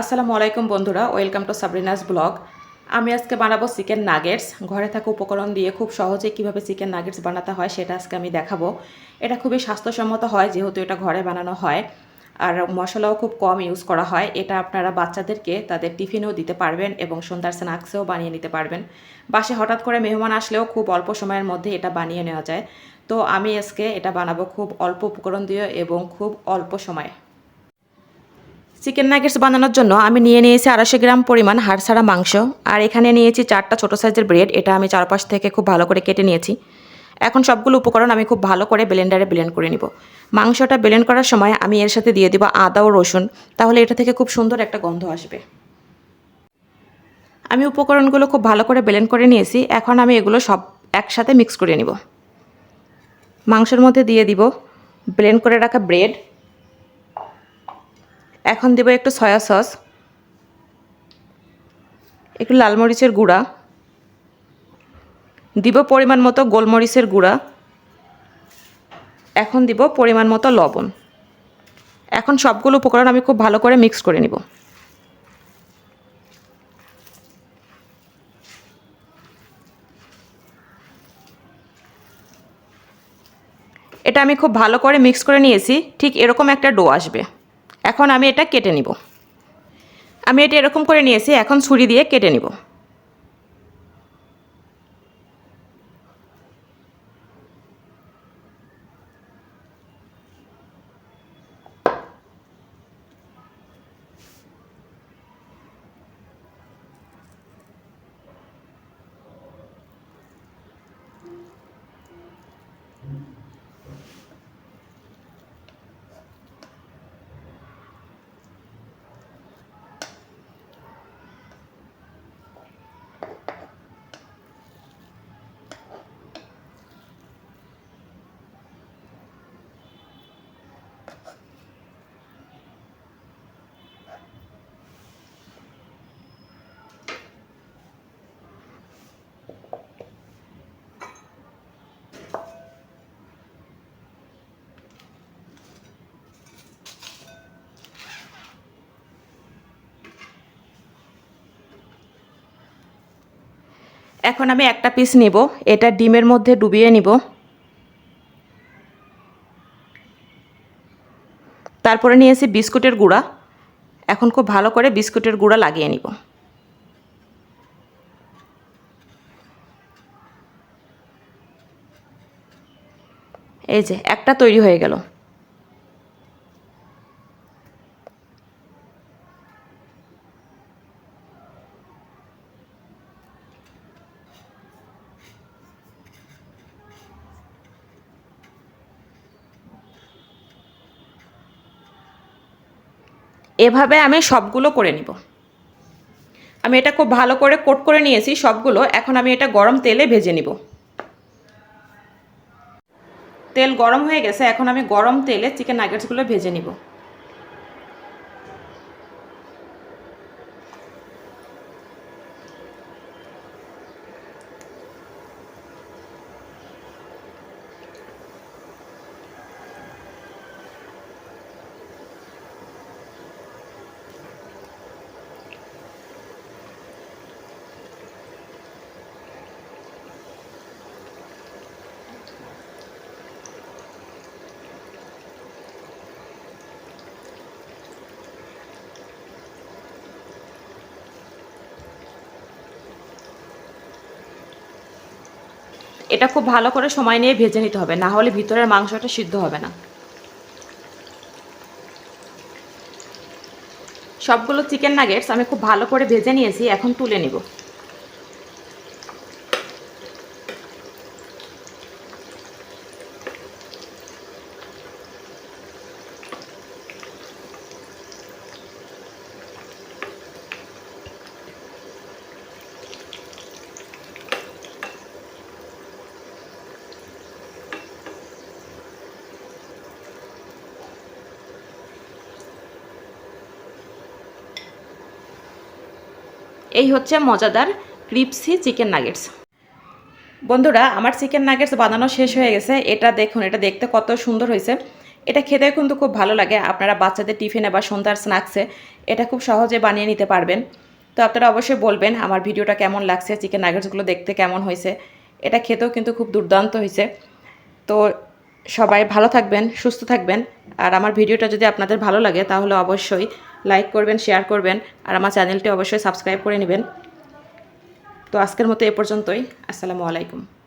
আসসালামু আলাইকুম বন্ধুরা, ওয়েলকাম টু সাবরিনাস ব্লগ। আমি আজকে বানাবো চিকেন নাগেটস। ঘরে থাকা উপকরণ দিয়ে খুব সহজে কীভাবে চিকেন নাগেটস বানাতে হয় সেটা আজকে আমি দেখাবো। এটা খুবই স্বাস্থ্যসম্মত হয়, যেহেতু এটা ঘরে বানানো হয়। আর মশলাও খুব কম ইউজ করা হয়। এটা আপনারা বাচ্চাদেরকে তাদের টিফিনেও দিতে পারবেন এবং সন্ধ্যার স্ন্যাক্সেও বানিয়ে নিতে পারবেন। বাসে হঠাৎ করে মেহমান আসলেও খুব অল্প সময়ের মধ্যে এটা বানিয়ে নেওয়া যায়। তো আমি আজকে এটা বানাবো খুব অল্প উপকরণ দিয়ে এবং খুব অল্প সময়ে। চিকেন নাগেটস বানানোর জন্য আমি নিয়ে নিয়েছি আড়াইশো গ্রাম পরিমাণ হাড়ছাড়া মাংস। আর এখানে নিয়েছি চারটা ছোটো সাইজের ব্রেড এটা আমি চারপাশ থেকে খুব ভালো করে কেটে নিয়েছি। এখন সবগুলো উপকরণ আমি খুব ভালো করে ব্লেন্ডারে ব্লেন্ড করে নিব। মাংসটা ব্লেন্ড করার সময় আমি এর সাথে দিয়ে দিব আদা ও রসুন, তাহলে এটা থেকে খুব সুন্দর একটা গন্ধ আসবে। আমি উপকরণগুলো খুব ভালো করে ব্লেন্ড করে নিয়েছি, এখন আমি এগুলো সব একসাথে মিক্স করে নিব। মাংসের মধ্যে দিয়ে দিব ব্লেন্ড করে রাখা ব্রেড এখন দেবো একটু সয়া সস, একটু লাল মরিচের গুঁড়া, দিব পরিমাণ মতো গোলমরিচের গুঁড়া, এখন দিব পরিমাণ মতো লবণ। এখন সবগুলো উপকরণ আমি খুব ভালো করে মিক্স করে নিব। এটা আমি খুব ভালো করে মিক্স করে নিয়েছি, ঠিক এরকম একটা ডো আসবে। এখন আমি এটা কেটে নিব। আমি এটা এরকম করে নিয়েছি, এখন ছুরি দিয়ে কেটে নিব। এখন আমি একটা পিস নিব, এটা ডিমের মধ্যে ডুবিয়ে নিব। তারপরে নিয়েছি বিস্কুটের গুঁড়া। এখন খুব ভালো করে বিস্কুটের গুঁড়া লাগিয়ে নিব। এই যে, একটা তৈরি হয়ে গেল। এভাবে আমি সবগুলো করে নিব। আমি এটা খুব ভালো করে কোট করে নিয়েছি সবগুলো, এখন আমি এটা গরম তেলে ভেজে নিব। তেল গরম হয়ে গেছে, এখন আমি গরম তেলে চিকেন নাগেটসগুলো ভেজে নিব। এটা খুব ভালো করে সময় নিয়ে ভেজে নিতে হবে, না হলে ভিতরের মাংসটা সিদ্ধ হবে না। সবগুলো চিকেন নাগেটস আমি খুব ভালো করে ভেজে নিয়েছি, এখন তুলে নিব। এই হচ্ছে মজাদার ক্রিপসি চিকেন নাগেটস। বন্ধুরা, আমার চিকেন নাগেটস বানানো শেষ হয়ে গেছে। এটা দেখুন, এটা দেখতে কত সুন্দর হয়েছে। এটা খেতে কিন্তু খুব ভালো লাগে। আপনারা বাচ্চাদের টিফিনে বা সন্ধ্যার স্ন্যাক্সে এটা খুব সহজে বানিয়ে নিতে পারবেন। তো আপনারা অবশ্যই বলবেন, আমার ভিডিওটা কেমন লাগছে? চিকেন নাগেটসগুলো দেখতে কেমন হয়েছে? এটা খেতেও কিন্তু খুব দুর্দান্ত হয়েছে। তো সবাই ভালো থাকবেন, সুস্থ থাকবেন। আর আমার ভিডিওটা যদি আপনাদের ভালো লাগে, তাহলে অবশ্যই লাইক করবেন শেয়ার করবেন। আর আমার চ্যানেলটি অবশ্যই সাবস্ক্রাইব করে নেবেন। তো আজকের মতো এ পর্যন্তই। আসসালামু আলাইকুম।